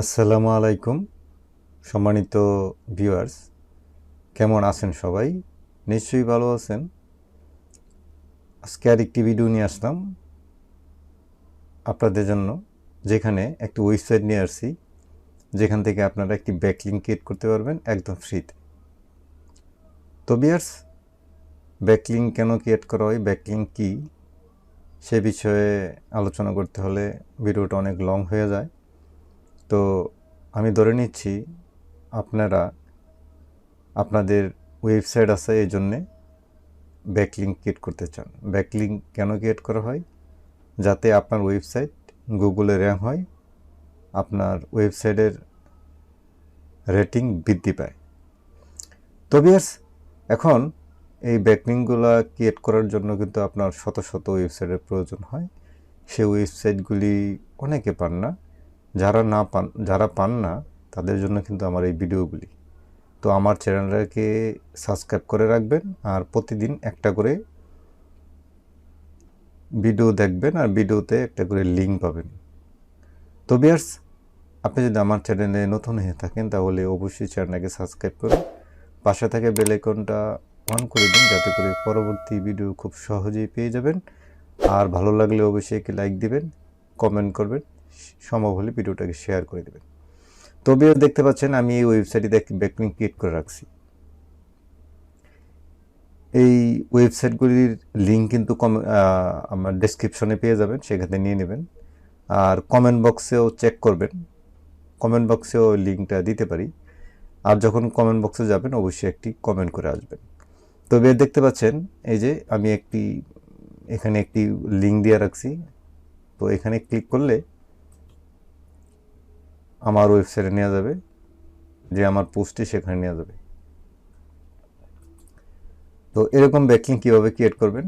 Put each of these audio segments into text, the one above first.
আসসালামু আলাইকুম, সম্মানিত ভিউয়ার্স। কেমন আছেন সবাই? নিশ্চয়ই ভালো আছেন। আজকে আর একটি ভিডিও নিয়ে আসলাম আপনাদের জন্য, যেখানে একটি ওয়েবসাইট নিয়ে আসছি, যেখান থেকে আপনারা একটি ব্যাকলিং ক্রিয়েট করতে পারবেন একদম ফ্রিতে। তো ভিউয়ার্স ব্যাকলিং কেন ক্রিয়েট করা হয়, ব্যাকলিং কী, সে বিষয়ে আলোচনা করতে হলে ভিডিওটা অনেক লং হয়ে যায়। তো আমি ধরে নিচ্ছি আপনারা, আপনাদের ওয়েবসাইট আছে এই জন্যে ব্যাকলিং ক্রিয়েট করতে চান। ব্যাকলিং কেন ক্রিয়েট করা হয়? যাতে আপনার ওয়েবসাইট গুগলে র্যাঙ্ক হয়, আপনার ওয়েবসাইটের রেটিং বৃদ্ধি পায়। তো বিয়ার্স, এখন এই ব্যাকলিংগুলো ক্রিয়েট করার জন্য কিন্তু আপনার শত শত ওয়েবসাইটের প্রয়োজন হয়। সেই ওয়েবসাইটগুলি অনেকে পান না। যারা না পান, যারা পান না, তাদের জন্য কিন্তু আমার এই ভিডিওগুলি তো আমার চ্যানেলটাকে সাবস্ক্রাইব করে রাখবেন আর প্রতিদিন একটা করে ভিডিও দেখবেন আর ভিডিওতে একটা করে লিঙ্ক পাবেন। তো বিয়ার্স আপনি যদি আমার চ্যানেলে নতুন হয়ে থাকেন, তাহলে অবশ্যই চ্যানেলটাকে সাবস্ক্রাইব করুন। পাশে থাকে বেল আইকনটা অন করে দিন যাতে করে পরবর্তী ভিডিও খুব সহজেই পেয়ে যাবেন। আর ভালো লাগলে অবশ্যই একটি লাইক দিবেন কমেন্ট করবেন, সম্ভব হলে ভিডিওটাকে শেয়ার করে দেবেন। তবে দেখতে পাচ্ছেন আমি এই ওয়েবসাইটে ব্যাকলিং ক্রিয়েট করে রাখছি। এই ওয়েবসাইটগুলির লিঙ্ক কিন্তু কম আমার ডেসক্রিপশনে পেয়ে যাবেন, সেখানে নিয়ে নেবেন। আর কমেন্ট বক্সেও চেক করবেন। কমেন্ট বক্সেও লিঙ্কটা দিতে পারি। আর যখন কমেন্ট বক্সে যাবেন, অবশ্যই একটি কমেন্ট করে আসবেন। তবে দেখতে পাচ্ছেন, এই যে আমি একটি, এখানে একটি লিঙ্ক দিয়ে রাখছি। তো এখানে ক্লিক করলে আমার ওয়েবসাইটে নেওয়া যাবে, যে আমার পোস্টটি সেখানে নেওয়া যাবে। তো এরকম ব্যাকলিং কীভাবে ক্রিয়েট করবেন?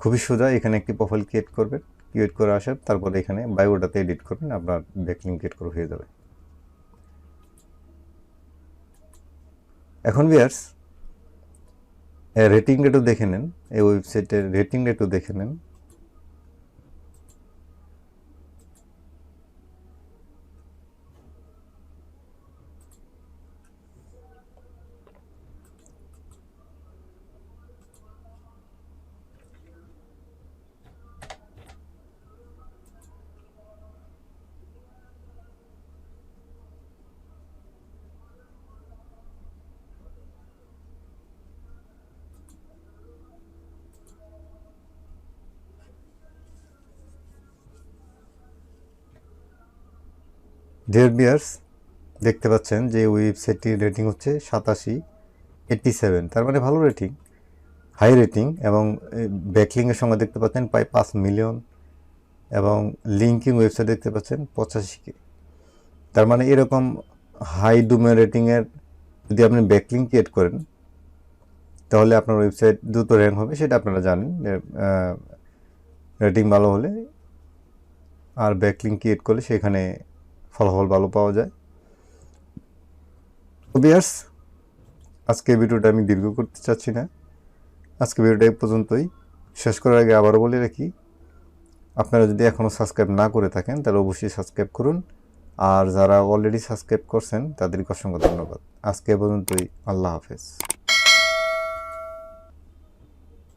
খুবই সোজা, এখানে একটি প্রোফাইল ক্রিয়েট করবেন। ক্রিয়েট করে আসার, তারপরে এখানে বায়োডাতে এডিট করবেন, আপনার ব্যাকলিং ক্রিয়েট করে হয়ে যাবে। এখন বিয়ার্স রেটিংটা একটু দেখে নেন এই ওয়েবসাইটের রেটিংটা একটু দেখে নেন। ডিয়ার বিয়ার্স দেখতে পাচ্ছেন যে ওয়েবসাইটটির রেটিং হচ্ছে সাতাশি এইট্টি সেভেন তার মানে ভালো রেটিং হাই রেটিং এবং ব্যাকলিংয়ের সঙ্গে দেখতে পাচ্ছেন প্রায় পাঁচ মিলিয়ন এবং লিঙ্কিং ওয়েবসাইট দেখতে পাচ্ছেন পঁচাশি কে। তার মানে এরকম হাই ডুমে রেটিংয়ের যদি আপনি ব্যাকলিং ক্রিয়েট করেন, তাহলে আপনার ওয়েবসাইট দ্রুত র্যাঙ্ক হবে, সেটা আপনারা জানেন রেটিং ভালো হলে আর ব্যাকলিং ক্রিয়েট করলে সেখানে ফলাফল ভালো পাওয়া যায়। বিয়ার্স আজকে ভিডিওটা আমি দীর্ঘ করতে চাচ্ছি না। আজকে ভিডিওটা এই পর্যন্তই। শেষ করার আগে আবারও বলে রাখি, আপনারা যদি এখনও সাবস্ক্রাইব না করে থাকেন, তাহলে অবশ্যই সাবস্ক্রাইব করুন। আর যারা অলরেডি সাবস্ক্রাইব করছেন, তাদেরকে অসংখ্য ধন্যবাদ। আজকে পর্যন্তই। আল্লাহ হাফেজ।